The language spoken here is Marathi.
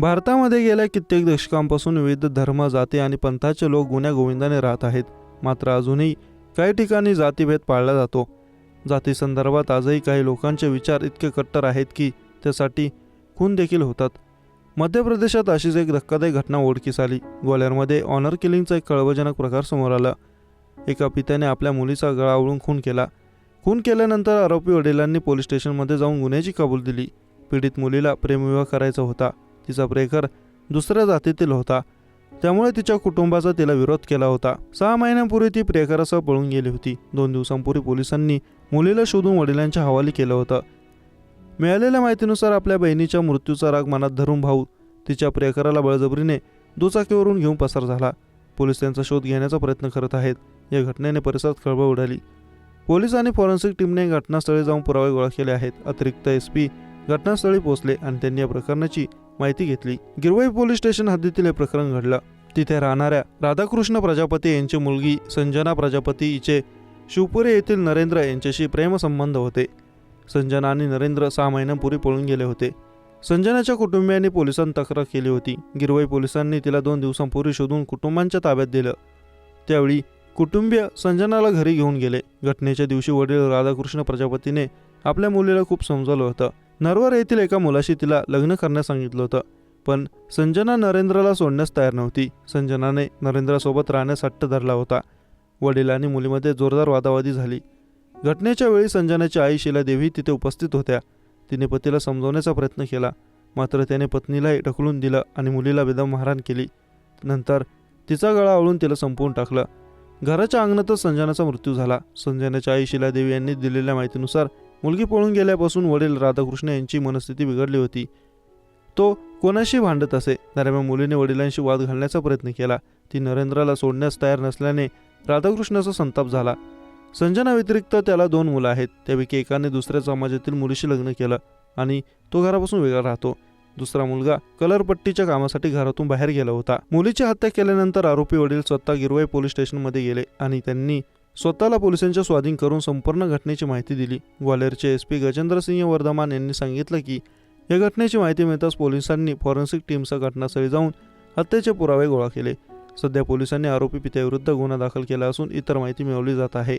भारतामध्ये गेल्या कित्येक दशकांपासून विविध धर्म जाती आणि पंथाचे लोक गुन्ह्या गोविंदाने राहत आहेत. मात्र अजूनही काही ठिकाणी जातीभेद पाळला जातो. जाती संदर्भात आजही काही लोकांचे विचार इतके कट्टर आहेत की त्यासाठी खून देखील होतात. मध्य प्रदेशात अशीच एक धक्कादायक घटना ओळखीस आली. ग्वाल्हेरमध्ये ऑनर किलिंगचा एक कळवजनक प्रकार समोर आला. एका पित्याने आपल्या मुलीचा गळा आवळून खून केला. खून केल्यानंतर आरोपी वडिलांनी पोलीस स्टेशनमध्ये जाऊन गुन्ह्याची कबूल दिली. पीडित मुलीला प्रेमविवाह करायचा होता. तिचा प्रेकर दुसऱ्या जातीतील होता. त्यामुळे तिच्या कुटुंबाचा तिला विरोध केला होता. सहा महिन्यांपूर्वी ती प्रेकरासह पळून गेली होती. दोन दिवसांपूर्वी पोलिसांनी मुलीला शोधून वडिलांच्या हवाली केलं होतं. मिळालेल्या माहितीनुसार आपल्या बहिणीच्या मृत्यूचा राग मनात धरून भाऊ तिच्या प्रेकराला बळजबरीने दुचाकीवरून घेऊन पसार झाला. पोलीस त्यांचा शोध घेण्याचा प्रयत्न करत आहेत. या घटनेने परिसरात खळबळ उडाली. पोलीस आणि फॉरेन्सिक टीमने घटनास्थळी जाऊन पुरावे गोळा केले आहेत. अतिरिक्त एस पी घटनास्थळी पोहोचले आणि त्यांनी या प्रकरणाची माहिती घेतली. गिरवाई पोलीस स्टेशन हद्दीतील हे प्रकरण घडलं. तिथे राहणाऱ्या राधाकृष्ण प्रजापती यांची मुलगी संजना प्रजापती हिचे शिवपुरी येथील नरेंद्र यांच्याशी प्रेमसंबंध होते. संजना आणि नरेंद्र सहा महिन्यांपूर्वी पळून गेले होते. संजनाच्या कुटुंबियांनी पोलिसांत तक्रार केली होती. गिरवाई पोलिसांनी तिला दोन दिवसांपूर्वी शोधून कुटुंबांच्या ताब्यात दिलं. त्यावेळी कुटुंबीय संजनाला घरी घेऊन गेले. घटनेच्या दिवशी वडील राधाकृष्ण प्रजापतीने आपल्या मुलीला खूप समजावलं होतं. नरवर येथील एका मुलाशी तिला लग्न करण्यास सांगितलं होतं. पण संजना नरेंद्रला सोडण्यास तयार नव्हती. संजनाने नरेंद्रासोबत राहण्यास हट्ट धरला होता. वडील आणि मुलीमध्ये जोरदार वादावादी झाली. घटनेच्या वेळी संजनाची आई शिला देवी तिथे उपस्थित होत्या. तिने पतीला समजवण्याचा प्रयत्न केला. मात्र त्याने पत्नीलाही ढकलून दिलं आणि मुलीला बेदम मारहाण केली. नंतर तिचा गळा आवळून तिला संपवून टाकलं. घराच्या अंगणातच संजनाचा मृत्यू झाला. संजनाच्या आई शिलादेवी यांनी दिलेल्या माहितीनुसार मुलगी पळून गेल्यापासून वडील राधाकृष्ण यांची मनस्थिती बिघडली होती. तो कोणाशी भांडत असे? दरम्यान मुलीने वडिलांशी वाद घालण्याचा प्रयत्न केला. ती नरेंद्राला सोडण्यास तयार नसल्याने राधाकृष्णाचा संताप झाला. संजना व्यतिरिक्त त्याला दोन मुलं आहेत. त्यापैकी एकाने दुसऱ्या समाजातील मुलीशी लग्न केलं आणि तो घरापासून वेगळा राहतो. दुसरा मुलगा कलरपट्टीच्या कामासाठी घरातून बाहेर गेला होता. मुलीची हत्या केल्यानंतर आरोपी वडील स्वतः गिरवाई पोलीस स्टेशनमध्ये गेले आणि त्यांनी स्वतःला पोलिसांच्या स्वाधीन करून संपूर्ण घटनेची माहिती दिली. ग्वाल्हेरचे एस पी गजेंद्र सिंह वर्धमान यांनी सांगितलं की या घटनेची माहिती मिळताच पोलिसांनी फॉरेन्सिक टीमसह घटनास्थळी जाऊन हत्येचे पुरावे गोळा केले. सध्या पोलिसांनी आरोपी पित्याविरुद्ध गुन्हा दाखल केला असून इतर माहिती मिळवली जात आहे.